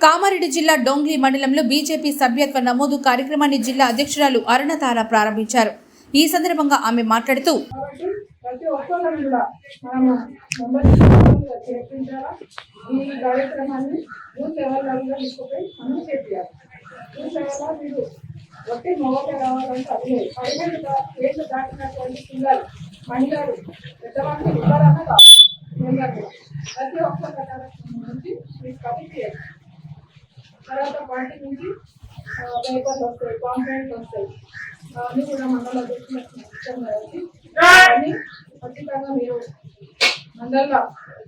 కామారెడ్డి జిల్లా డోంగ్లీ మండలంలో బీజేపీ సభ్యత్వ నమోదు కార్యక్రమాన్ని జిల్లా అధ్యక్షురాలు అరుణతార ప్రారంభించారు. ఈ సందర్భంగా ఆమె మాట్లాడుతూ ప్రతి రావాలంటే అది పదిహేను ఏళ్ళు దాటినటువంటి పిల్లలు మహిళలు పెద్దవాళ్ళు కాదు ప్రతి ఒక్క ప్రకారం నుంచి మీకు కమిటీ చేయాలి తర్వాత పార్టీ నుంచి పేపర్లు వస్తాయి కాంప్లైంట్లు వస్తాయి అవన్నీ కూడా మండల అధ్యక్షులకు ఇచ్చారు కానీ ఖచ్చితంగా మీరు మండల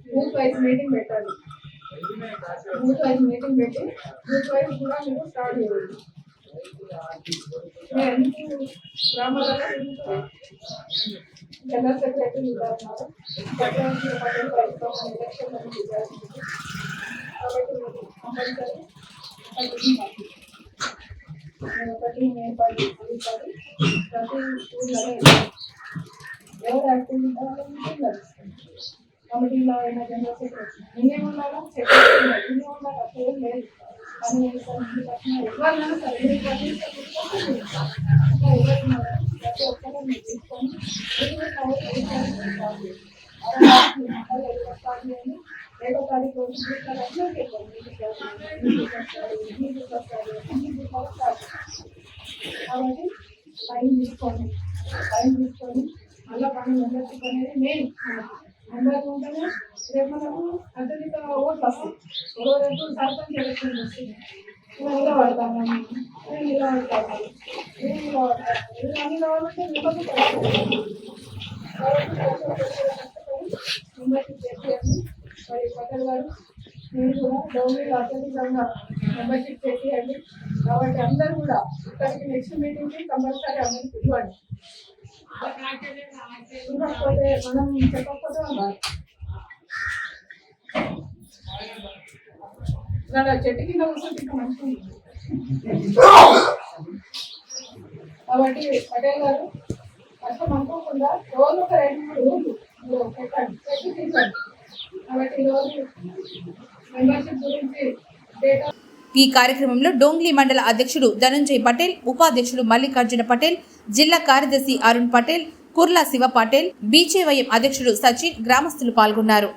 బూత్ వైజ్ మీటింగ్ పెట్టాలి బూత్ వైజ్ మీటింగ్ పెట్టి బూత్ వైజ్ కూడా మీరు స్టార్ట్ చేయాలి మీరు ఎందుకు గ్రామాలలో తిరుగుతారు? జనరల్ సెక్రటరీ ఉన్నారు సెక్రటరీ పదవి ప్రభుత్వం ఎలక్షన్ అని చెప్పారు. కాబట్టి మీరు కంపల్సరీ ఒకటి మాకు. నేను ఒకటి ప్రతి స్కూల్లో ఎవరు యాక్టివ్ ఉంటారో మీకు తెలుస్తుంది కమిటీలో నేనే నేనే అసలు లేదు సరే ప్రతి తీసుకొని మీరు కవర్ కాబట్టి టైం తీసుకోండి టైం తీసుకొని మళ్ళీ పని మెంబర్షిప్ అనేది మెయిన్ మెంబర్ ఉంటేనే రేపు మనకు అత్యధిక ఓట్లు వస్తాయి రేపు సర్పంచ్ ఎలక్షన్ వస్తుంది మేము నిలబడతాము మేము అన్ని కావాలంటే వస్తుంది. కాబట్టి మరి పటేల్ గారు మీరు కూడా డౌన్లో అత్యధికంగా మెంబర్షిప్ చేసేయండి కాబట్టి అందరూ కూడా ఇక్కడికి నెక్స్ట్ మీటింగ్కి కంపల్సరీ అందరికి ఇవ్వండి ఇవ్వకపోతే మనం చెప్పకపోతే వాళ్ళు చెట్టు కింద కూర్చొని ఇంకా కాబట్టి పటేల్ గారు అసలు అనుకోకుండా రోజు ఒక రెండు మూడు రోజులు పెట్టండి పెట్టి తీసుకోండి కాబట్టి ఈరోజు మెంబర్షిప్ గురించి డేటా ఈ కార్యక్రమంలో డోంగ్లీ మండల అధ్యక్షుడు ధనంజయ్ పటేల్ ఉపాధ్యక్షుడు మల్లికార్జున పటేల్ జిల్లా కార్యదర్శి అరుణ్ పటేల్ కుర్లా శివ పటేల్ బీజేవైఎం అధ్యక్షుడు సచిన్ గ్రామస్తులు పాల్గొన్నారు.